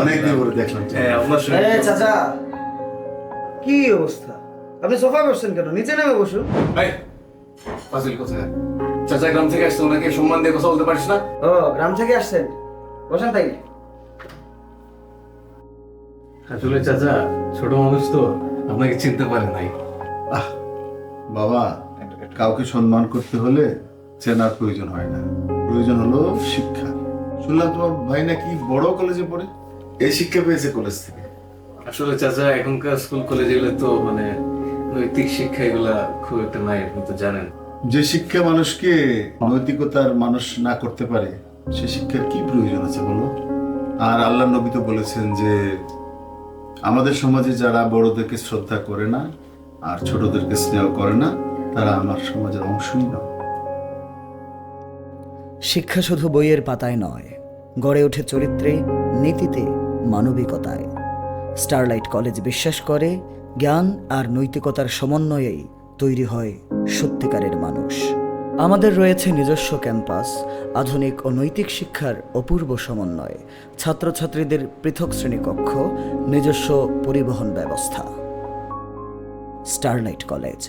অনেক পরে দেখলাম। হ্যাঁ আপনার এ সঙ্গে চাচা কি অবস্থা? আপনি সোফায় বসছেন কেন? নিচে নেমে বসুন। এই, ফাজিল কোথায়? চাচা গ্রাম থেকে আসছে ওনাকে সম্মান দিয়ে কথা বলতে পারিস না? ও গ্রাম থেকে আসছেন? বসেন তাই। আসলে চাচা ছোট মানুষ তো আপনাকে চিনতে পারে নাই। আহ বাবা কাউকে সম্মান করতে হলে চেনার প্রয়োজন হয় না। প্রয়োজন হলো শিক্ষা। শুনলাম তোমার ভাই নাকি বড় কলেজে পড়ে। এই শিক্ষা পেয়েছে কলেজ থেকে? আসলে চাচা এখনকার স্কুল কলেজগুলো তো মানে নৈতিক শিক্ষা এগুলা খুব একটা নাই আপনি তো জানেন। যে শিক্ষা মানুষকে নৈতিকতার মানুষ না করতে পারে সে শিক্ষার কি প্রয়োজন আছে বলো? আর আল্লাহ নবী তো বলেছেন যে আমাদের সমাজে যারা বড়দেরকে শ্রদ্ধা করে না আর ছোটদেরকে স্নেহ করে না তারা আমার সমাজের অংশই নয় শিক্ষা শুধু বইয়ের পাতায় নয় গড়ে ওঠে চরিত্রে নীতিতে মানবিকতায়। স্টারলাইট কলেজ বিশ্বাস করে, জ্ঞান আর নৈতিকতার সমন্বয়েই তৈরি হয় সত্যিকারের মানুষ। আমাদের রয়েছে নিজস্ব ক্যাম্পাস, আধুনিক ও নৈতিক শিক্ষার অপূর্ব সমন্বয়, ছাত্রছাত্রীদের পৃথক শ্রেণীকক্ষ, নিজস্ব পরিবহন ব্যবস্থা। Starlight college